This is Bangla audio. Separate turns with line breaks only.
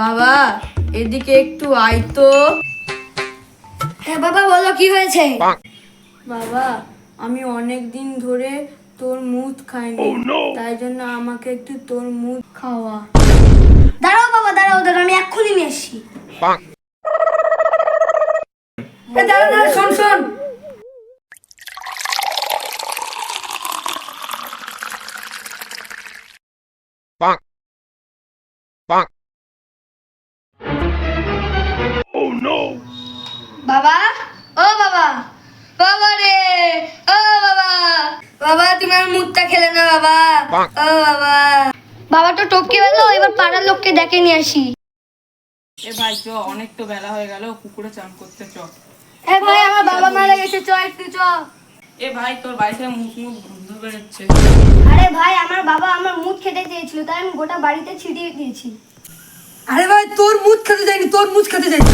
বাবা এদিকে একটু আয় তো।
হ্যাঁ বাবা বলো কি হয়েছে?
বাবা আমি অনেক দিন ধরে তোর মুদ খাইনি। তাই জন্য আমাকে একটু তোর মুদ খাওয়া।
দাঁড়াও বাবা দাঁড়াও দাঁড়াও আমি এক্ষুনি নিয়ে
দাঁড়া শোন শোন।
বাবা? ও বাবা। বাবা রে। ও বাবা। বাবা তুমি আমার মুখটা খেলে না বাবা। ও বাবা। বাবা তো টপকে গেল এবার পাড়ার লোককে ডেকে নিয়ে আসি।
এ ভাই চ অনেক তো বেলা হয়ে গেল পুকুরে চান করতে চ।
এ ভাই আমার বাবা মারা গেছে চ একটু চ।
এ ভাই তোর বাড়িতে মুখ মুখ গন্ধ বেরোচ্ছে।
আরে ভাই আমার বাবা আমার মুখ খেতে চেয়েছিল তাই আমি গোটা বাড়িতে ছিটিয়ে দিয়েছি।
আরে ভাই তোর মুদ খেতে যাইনি তোর মুদ খেতে যাইনি